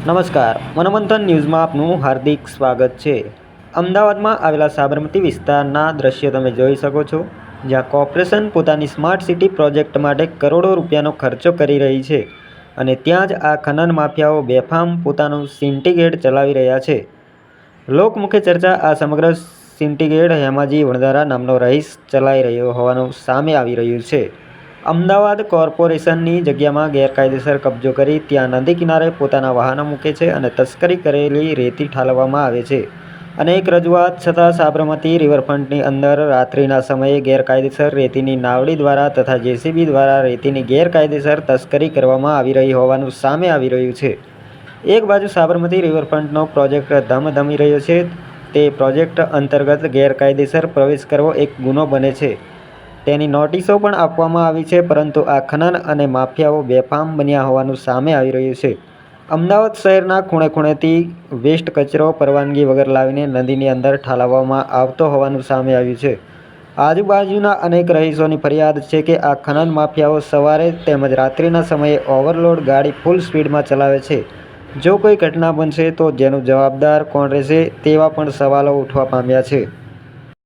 નમસ્કાર. મનોમંથન ન્યૂઝમાં આપનું હાર્દિક સ્વાગત છે. અમદાવાદમાં આવેલા સાબરમતી વિસ્તારના દ્રશ્ય તમે જોઈ શકો છો, જ્યાં કોર્પોરેશન પોતાની સ્માર્ટ સિટી પ્રોજેક્ટ માટે કરોડો રૂપિયાનો ખર્ચો કરી રહી છે અને ત્યાં જ આ ખનન માફિયાઓ બેફામ પોતાનું સિન્ડિકેટ ચલાવી રહ્યા છે. લોકમુખ્ય ચર્ચા આ સમગ્ર સિન્ડિકેટ હેમાજી વણધારા નામનો રહીશ ચલાવી રહ્યો હોવાનું સામે આવી રહ્યું છે. અમદાવાદ કોર્પોરેશનની જગ્યામાં ગેરકાયદેસર કબજો કરી ત્યાં નદી કિનારે પોતાના વાહનો મૂકે છે અને તસ્કરી કરેલી રેતી ઠાલવવામાં આવે છે. અનેક રજૂઆત છતાં સાબરમતી રિવરફ્રન્ટની અંદર રાત્રિના સમયે ગેરકાયદેસર રેતીની નાવડી દ્વારા તથા જેસીબી દ્વારા રેતીની ગેરકાયદેસર તસ્કરી કરવામાં આવી રહી હોવાનું સામે આવી રહ્યું છે. એક બાજુ સાબરમતી રિવરફ્રન્ટનો પ્રોજેક્ટ ધમધમી રહ્યો છે. તે પ્રોજેક્ટ અંતર્ગત ગેરકાયદેસર પ્રવેશ કરવો એક ગુનો બને છે. તેની નોટિસો પણ આપવામાં આવી છે, પરંતુ આ ખનન અને માફિયાઓ બેફામ બન્યા હોવાનું સામે આવી રહ્યું છે. અમદાવાદ શહેરના ખૂણે ખૂણેથી વેસ્ટ કચરો પરવાનગી વગર લાવીને નદીની અંદર ઠાલવવામાં આવતો હોવાનું સામે આવ્યું છે. આજુબાજુના અનેક રહીશોની ફરિયાદ છે કે આ ખનન માફિયાઓ સવારે તેમજ રાત્રિના સમયે ઓવરલોડ ગાડી ફૂલ સ્પીડમાં ચલાવે છે. જો કોઈ ઘટના બનશે તો જેનું જવાબદાર કોણ રહેશે તેવા પણ સવાલો ઉઠવા પામ્યા છે.